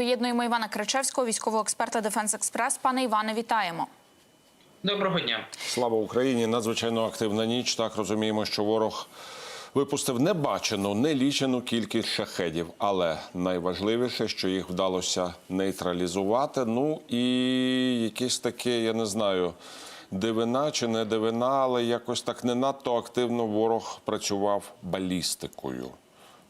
Доєднуємо Івана Кричевського, військового експерта Дефенс Експрес. Пане Іване, вітаємо. Доброго дня. Слава Україні! Надзвичайно активна ніч. Так розуміємо, що ворог випустив небачену, нелічену кількість шахедів, але найважливіше, що їх вдалося нейтралізувати. Ну і якесь таке, я не знаю. Дивина чи не дивина, але якось так не надто активно ворог працював балістикою.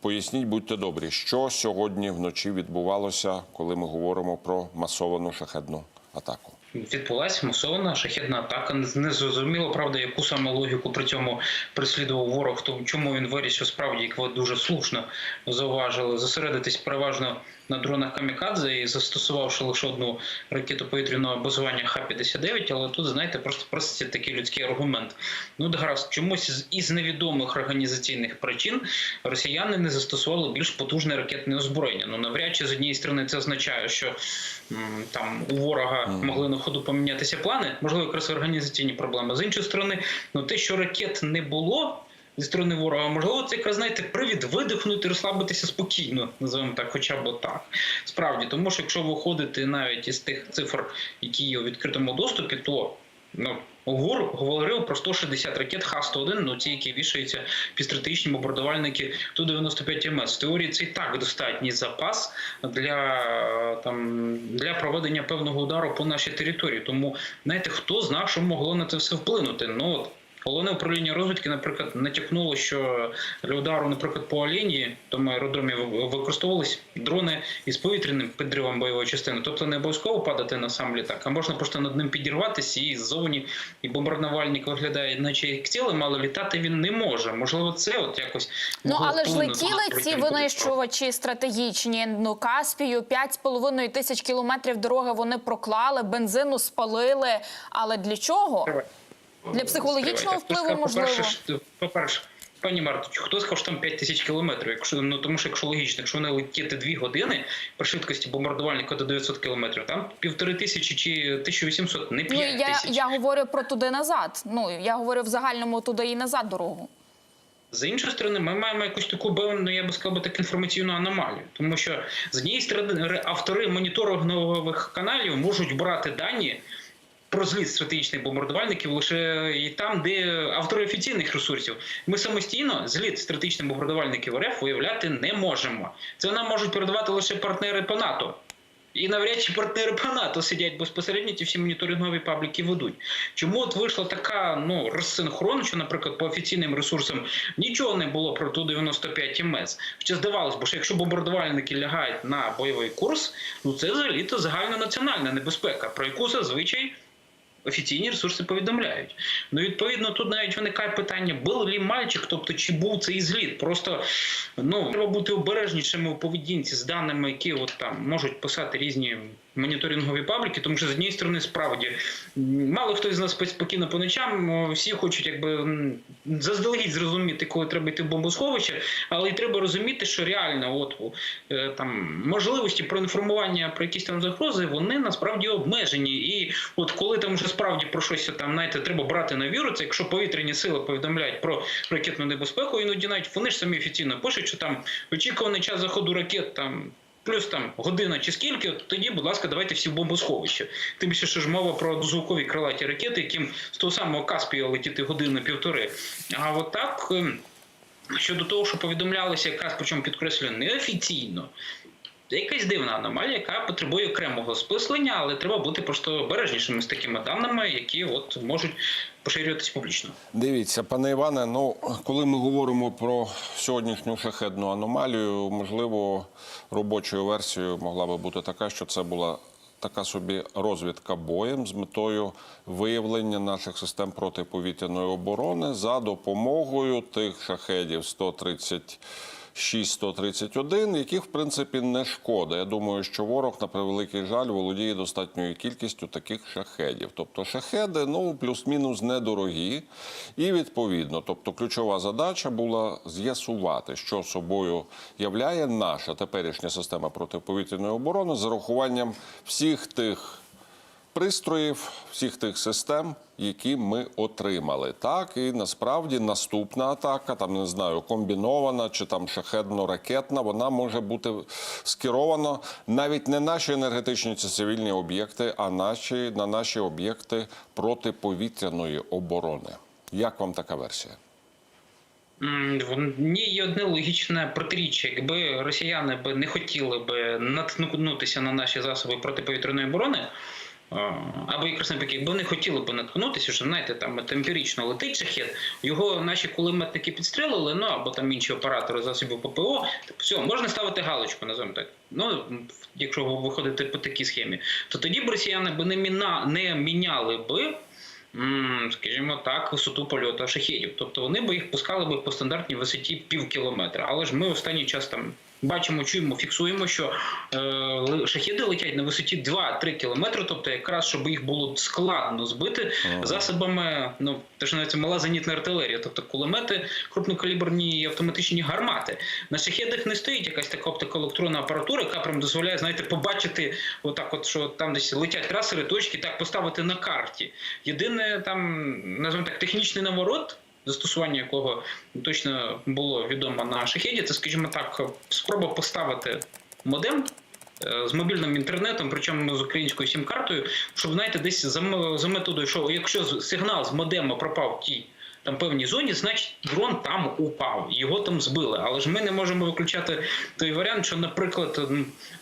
Поясніть, будьте добрі, що сьогодні вночі відбувалося, коли ми говоримо про масовану шахедну атаку. Відбулася масована шахідна атака. Не зрозуміло, правда, яку саме логіку при цьому переслідував ворог. То чому він вирішив справді, як ви дуже слушно зауважили, зосередитись переважно на дронах камікадзе і застосувавши лише одну ракету повітряного базування Х-59, але тут, знаєте, просто просто такий людський аргумент. Ну, от гаразд, чомусь із невідомих організаційних причин росіяни не застосували більш потужне ракетне озброєння. Ну, навряд чи з однієї сторони це означає, що там у ворога могли на ходу помінятися плани, можливо, якраз організаційні проблеми. З іншої сторони, ну те, що ракет не було. Зі сторони ворога, можливо, це якраз знаєте привід видихнути, розслабитися спокійно, називаємо так, хоча б так. Справді, тому що якщо виходити навіть із тих цифр, які є у відкритому доступі, то ну ГУР говорив про 160 ракет Х-101, ну ті, які вішаються під стратегічні бомбардувальники Ту-95 МС. В теорії це і так достатній запас для там для проведення певного удару по нашій території. Тому знаєте, хто знав, що могло на це все вплинути? Ну от. Головне управління розвідки, наприклад, натякнуло, що для удару, наприклад, по Олені, тому аеродромі використовувались дрони із повітряним підривом бойової частини. Тобто не обов'язково падати на сам літак, а можна просто над ним підірватися і ззовні, і бомбардувальник виглядає, наче як цілим, але літати він не може. Можливо, це от якось Ну але ж летіли ці винищувачі стратегічні. Ну Каспію 5,5 тисяч кілометрів дороги вони проклали, бензину спалили. Але для чого? Для психологічного впливу, Хто можливо? По-перше, пані Марто, хто сказав, що там 5 тисяч кілометрів? Якщо ну тому, що якщо логічно, якщо вони летіти 2 години при швидкості бомбардувальника до 900 кілометрів, там півтори тисячі чи 1800, не 5 Ну я, тисяч. я говорю про туди назад. Ну я говорю в загальному туди і назад дорогу. З іншої сторони, ми маємо якусь таку певну, я би сказав, так інформаційну аномалію, тому що з однієї сторони автори моніторингових каналів можуть брати дані. Про зліт стратегічних бомбардувальників лише і там, де автори офіційних ресурсів. Ми самостійно зліт стратегічних бомбардувальників РФ виявляти не можемо. Це нам можуть передавати лише партнери по НАТО. І навряд чи партнери по НАТО сидять безпосередньо, ті всі моніторингові пабліки ведуть. Чому от вийшла така ну розсинхрон, що, наприклад, по офіційним ресурсам нічого не було про ту 95 МС. Хоча здавалось, бо що якщо бомбардувальники лягають на бойовий курс, ну це взагалі то загальнонаціональна небезпека, про яку зазвичай. Офіційні ресурси повідомляють. Ну, відповідно, тут навіть виникає питання, був лі мальчик, тобто чи був цей зліт. Просто ну треба бути обережнішими у поведінці з даними, які от там можуть писати різні моніторингові пабліки, тому що з однієї сторони, справді мало хто з нас спокійно по ночам. Всі хочуть якби заздалегідь зрозуміти, коли треба йти в бомбосховище, але й треба розуміти, що реально, от е, там можливості про інформування про якісь там загрози, вони насправді обмежені. І от коли там вже справді про щось там, знаєте, треба брати на віру, це якщо повітряні сили повідомляють про ракетну небезпеку, іноді навіть вони ж самі офіційно пишуть, що там очікуваний час заходу ракет там. Плюс там година чи скільки, тоді, будь ласка, давайте всі в бомбосховище. Тим більше, що ж мова про звукові крилаті ракети, яким з того самого Каспія летіти годину-півтори. А от так, ем, щодо того, що повідомлялося якраз, причому підкреслюю, неофіційно. Якась дивна аномалія, яка потребує окремого списання, але треба бути просто обережнішими з такими даними, які от можуть поширюватися публічно. Дивіться, пане Іване. Ну коли ми говоримо про сьогоднішню шахедну аномалію, можливо, робочою версією могла би бути така, що це була така собі розвідка боєм з метою виявлення наших систем протиповітряної оборони за допомогою тих шахедів 130 6-131, яких в принципі не шкода. Я думаю, що ворог на превеликий жаль володіє достатньою кількістю таких шахедів. Тобто шахеди, ну плюс-мінус недорогі, і відповідно, тобто ключова задача була з'ясувати, що собою являє наша теперішня система протиповітряної оборони з урахуванням всіх тих пристроїв, всіх тих систем, які ми отримали. Так, і насправді наступна атака, там не знаю, комбінована чи там шахедно-ракетна, вона може бути скерована навіть не наші енергетичні чи цивільні об'єкти, а наші, на наші об'єкти протиповітряної оборони. Як вам така версія? В ній є одне логічне протиріччя. Якби росіяни би не хотіли би наткнутися на наші засоби протиповітряної оборони, або якраз якби не хотіли б наткнутися, що знаєте, там темперічно летить шахет, його наші кулеметники підстрелили, ну або там інші оператори засобів ППО. Так, все, можна ставити галочку, називаємо так. Ну, якщо виходити по такій схемі, то тоді б росіяни би не міна не міняли би. Скажімо так, висоту польоту шахедів. Тобто вони б їх пускали би по стандартній висоті пів кілометра. Але ж ми останній час там бачимо, чуємо, фіксуємо, що е, шахеди летять на висоті 2-3 кілометри. Тобто, якраз щоб їх було складно збити засобами, ну те, що називається мала зенітна артилерія, тобто кулемети, крупнокаліберні і автоматичні гармати. На шахедах не стоїть якась така оптикоелектронна апаратура, яка прям дозволяє, знаєте, побачити отак, от що там десь летять трасери, точки, так поставити на карті. Єдине там, називаємо так, технічний наворот. Застосування якого точно було відомо на шахіді, це, скажімо так, спроба поставити модем е, з мобільним інтернетом, причому з українською сім-картою, щоб знаєте, десь за, методою, що якщо сигнал з модема пропав тій там певній зоні, значить дрон там упав, його там збили. Але ж ми не можемо виключати той варіант, що, наприклад,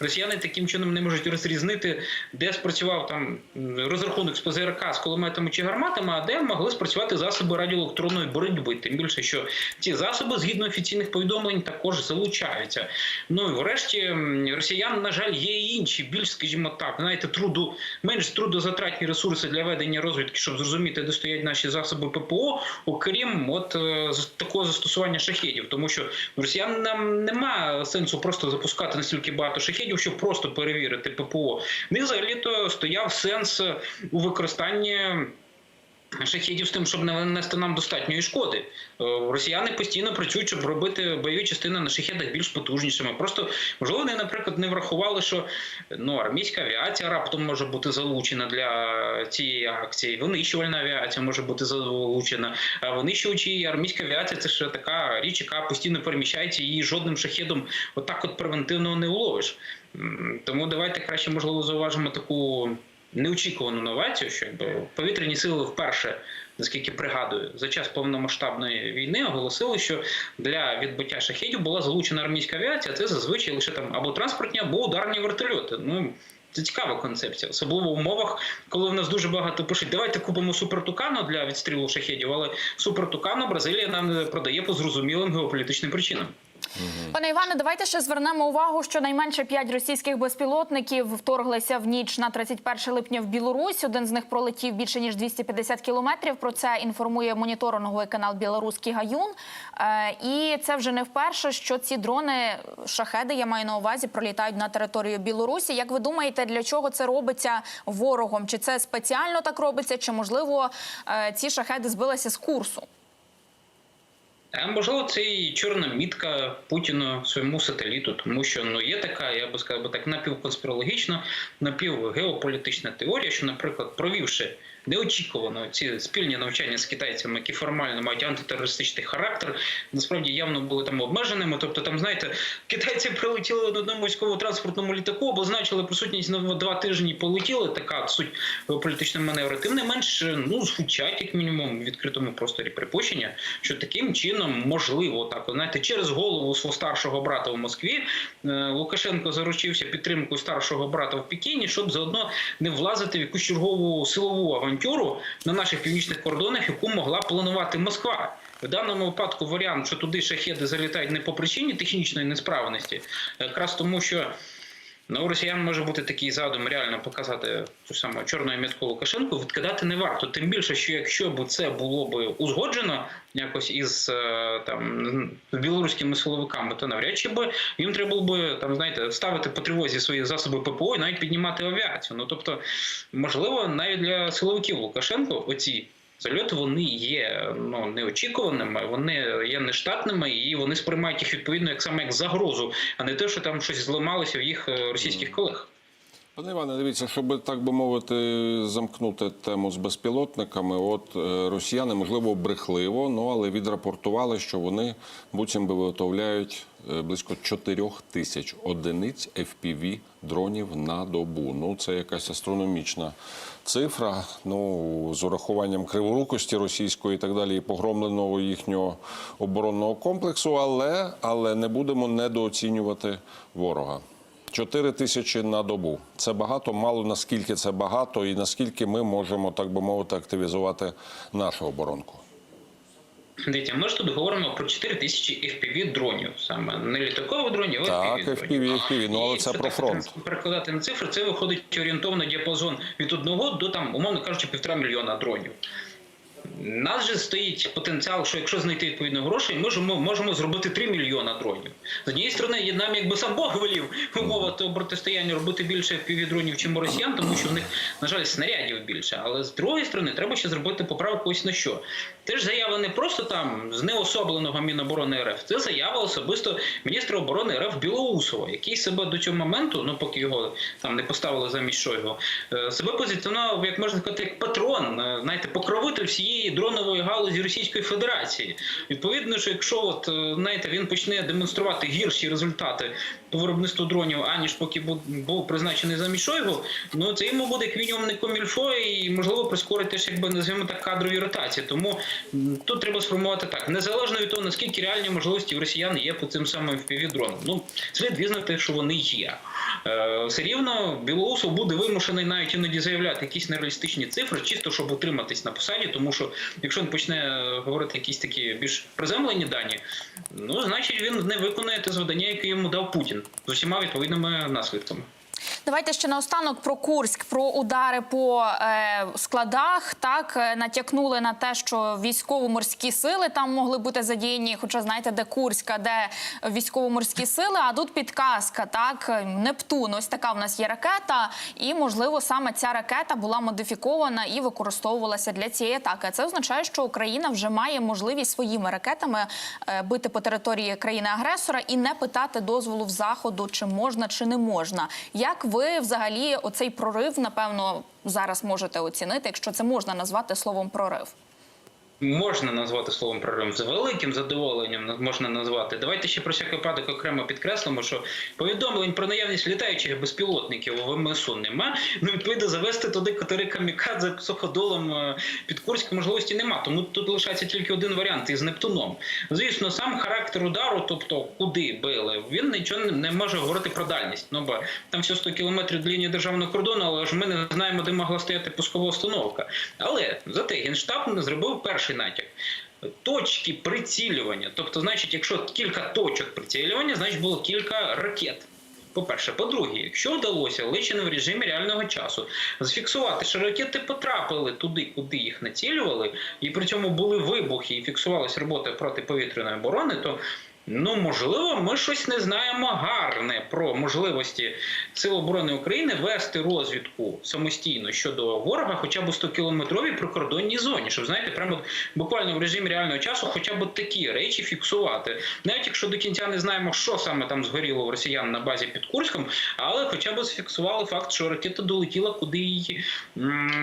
росіяни таким чином не можуть розрізнити, де спрацював там розрахунок з ПЗРК з кулеметами чи гарматами, а де могли спрацювати засоби радіоелектронної боротьби. Тим більше, що ці засоби, згідно офіційних повідомлень, також залучаються. Ну і врешті росіян, на жаль, є і інші, більш, скажімо так, знаєте, труду менш трудозатратні ресурси для ведення розвідки, щоб зрозуміти, де стоять наші засоби ППО, окрім от е, такого застосування шахедів, тому що росіян нам нема сенсу просто запускати настільки багато шахедів, щоб просто перевірити ППО. В них взагалі то стояв сенс у використанні. Шахідів з тим, щоб не нанести нам достатньої шкоди. Е, Росіяни постійно працюють, щоб робити бойові частини на шахедах більш потужнішими. Просто можливо, вони, наприклад, не врахували, що ну армійська авіація раптом може бути залучена для цієї акції. Винищувальна авіація може бути залучена. А винищувачі армійська авіація це ж така річ, яка постійно переміщається, її жодним шахедом отак от превентивно не уловиш. Тому давайте краще, можливо, зауважимо таку неочікувану новацію, що якби повітряні сили вперше, наскільки пригадую, за час повномасштабної війни оголосили, що для відбиття шахедів була залучена армійська авіація. Це зазвичай лише там або транспортні, або ударні вертольоти. Ну це цікава концепція, особливо в умовах, коли в нас дуже багато пишуть, давайте купимо супертукану для відстрілу шахедів, але супертукану Бразилія нам не продає по зрозумілим геополітичним причинам. Пане Іване, давайте ще звернемо увагу, що найменше п'ять російських безпілотників вторглися в ніч на 31 липня в Білорусь. Один з них пролетів більше ніж 250 кілометрів. Про це інформує моніторинговий канал Білоруський Гаюн. Е, І це вже не вперше, що ці дрони шахеди, я маю на увазі, пролітають на територію Білорусі. Як ви думаєте, для чого це робиться ворогом? Чи це спеціально так робиться, чи можливо е, ці шахеди збилися з курсу? Можливо, це і чорна мітка Путіна своєму сателіту, тому що ну є така, я би сказав, так напівконспірологічна, напівгеополітична теорія, що, наприклад, провівши неочікувано ці спільні навчання з китайцями, які формально мають антитерористичний характер, насправді явно були там обмеженими. Тобто, там, знаєте, китайці прилетіли на одному військово-транспортному літаку, обозначили присутність на два тижні, полетіли. Така суть політичного маневру. Тим не менш, ну звучать як мінімум в відкритому просторі припущення, що таким чином можливо так, знаєте, через голову свого старшого брата в Москві е, Лукашенко заручився підтримкою старшого брата в Пекіні, щоб заодно не влазити в якусь чергову силову авантюру на наших північних кордонах, яку могла планувати Москва. В даному випадку варіант, що туди шахеди залітають не по причині технічної несправності, якраз тому, що Ну, у росіян може бути такий задум реально показати ту саму чорну метку Лукашенку, відкидати не варто. Тим більше, що якщо б це було б узгоджено якось із е, там білоруськими силовиками, то навряд чи би їм треба було би там, знаєте, ставити по тривозі свої засоби ППО і навіть піднімати авіацію. Ну тобто, можливо, навіть для силовиків Лукашенко оці. Зальоти вони є ну неочікуваними, вони є нештатними, і вони сприймають їх відповідно як саме як загрозу, а не те, що там щось зламалося в їх е, російських колег. Пане Іване, дивіться, щоб так би мовити, замкнути тему з безпілотниками. От е, росіяни, можливо, брехливо, ну але відрапортували, що вони буцім би виготовляють е, близько 4 тисяч одиниць FPV дронів на добу. Ну це якась астрономічна цифра. Ну з урахуванням криворукості російської і так далі, і погромленого їхнього оборонного комплексу. Але, але не будемо недооцінювати ворога. 4 тисячі на добу. Це багато, мало наскільки це багато, і наскільки ми можемо, так би мовити, активізувати нашу оборонку. Дивіться, ми ж тут говоримо про 4 тисячі FPV дронів, саме не літакових дронів, а Так, FPV FPV. FPV, ну, але це про фронт. Перекладати на цифри, це виходить орієнтовно діапазон від 1 до там, умовно кажучи, півтора мільйона дронів. Нас же стоїть потенціал, що якщо знайти відповідно грошей, ми можемо, можемо зробити 3 мільйона дронів. З однієї сторони, є нам якби сам Бог велів в умовах того протистояння робити більше півдронів, чим у росіян, тому що в них, на жаль, снарядів більше. Але з другої сторони, треба ще зробити поправку ось на що. Це ж заява не просто там з неособленого Міноборони РФ, це заява особисто міністра оборони РФ Білоусова, який себе до цього моменту, ну поки його там не поставили замість Шойгу, е, себе позиціонував, як можна сказати, як патрон, е, знаєте, покровитель всієї дронової галузі Російської Федерації. Відповідно, що якщо от е, знаєте, він почне демонструвати гірші результати по виробництву дронів, аніж поки був, призначений замість Шойгу, ну це йому буде як мінімум не комільфо і можливо прискорить теж, якби називаємо так кадрові ротації. Тому тут треба сформувати так, незалежно від того, наскільки реальні можливості в росіян є по цим самим FPV-дронам. Ну слід визнати, що вони є. Е, все рівно Білоусов буде вимушений навіть іноді заявляти якісь нереалістичні цифри, чисто щоб утриматись на посаді, тому що якщо він почне е, говорити якісь такі більш приземлені дані, ну значить він не виконає те завдання, яке йому дав Путін з усіма відповідними наслідками. Давайте ще наостанок про Курськ, про удари по е, складах. Так е, натякнули на те, що військово-морські сили там могли бути задіяні. Хоча знаєте, де Курська, де військово-морські сили. А тут підказка, так Нептун. Ось така в нас є ракета, і можливо саме ця ракета була модифікована і використовувалася для цієї атаки. Це означає, що Україна вже має можливість своїми ракетами е, бити по території країни-агресора і не питати дозволу в заходу, чи можна, чи не можна. Як ви взагалі оцей прорив, напевно, зараз можете оцінити, якщо це можна назвати словом прорив? Можна назвати словом прорив з великим задоволенням можна назвати. Давайте ще про всяк випадок окремо підкреслимо, що повідомлень про наявність літаючих безпілотників у ВМСУ нема. Ну відповідно завести туди катери камікадзе суходолом е, під Курськ можливості нема. Тому тут лишається тільки один варіант із Нептуном. Звісно, сам характер удару, тобто куди били, він нічого не- може говорити про дальність. Ну бо там всього 100 кілометрів до лінії державного кордону, але ж ми не знаємо, де могла стояти пускова установка. Але зате генштаб не зробив перший натяк. Точки прицілювання. Тобто, значить, якщо кілька точок прицілювання, значить було кілька ракет. По-перше, по-друге, якщо вдалося лише в режимі реального часу зафіксувати, що ракети потрапили туди, куди їх націлювали, і при цьому були вибухи і фіксувалася робота протиповітряної оборони, то ну можливо, ми щось не знаємо гарне про можливості Сил оборони України вести розвідку самостійно щодо ворога, хоча б у 100 кілометровій прикордонній зоні, щоб знаєте, прямо буквально в режимі реального часу, хоча б такі речі фіксувати, навіть якщо до кінця не знаємо, що саме там згоріло в росіян на базі під Курськом, але хоча б зафіксували факт, що ракета долетіла, куди її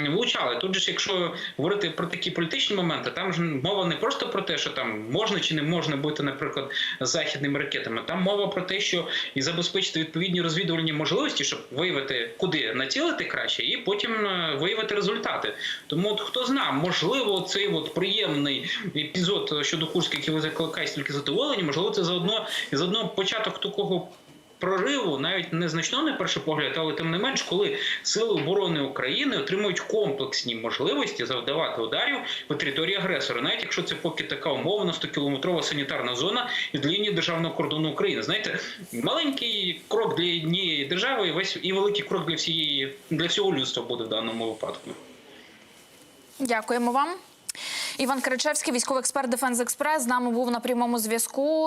влучали. Тут же ж, якщо говорити про такі політичні моменти, там ж мова не просто про те, що там можна чи не можна бути, наприклад, західними ракетами. Там мова про те, що і забезпечити відповідні розвідувальні можливості, щоб виявити, куди націлити краще, і потім е, виявити результати. Тому от хто знає, можливо, цей от приємний епізод щодо Курська, який ви закликаєте тільки задоволення, можливо, це заодно і заодно початок такого. Прориву навіть незначно на перший погляд, але тим не менш, коли сили оборони України отримують комплексні можливості завдавати ударів по території агресора, навіть якщо це поки така умовна 100-кілометрова санітарна зона від лінії державного кордону України. Знаєте, маленький крок для однієї держави, і весь і великий крок для всієї для всього людства буде в даному випадку. Дякуємо вам. Іван Кричевський, військовий експерт Дефенс Експрес, з нами був на прямому зв'язку.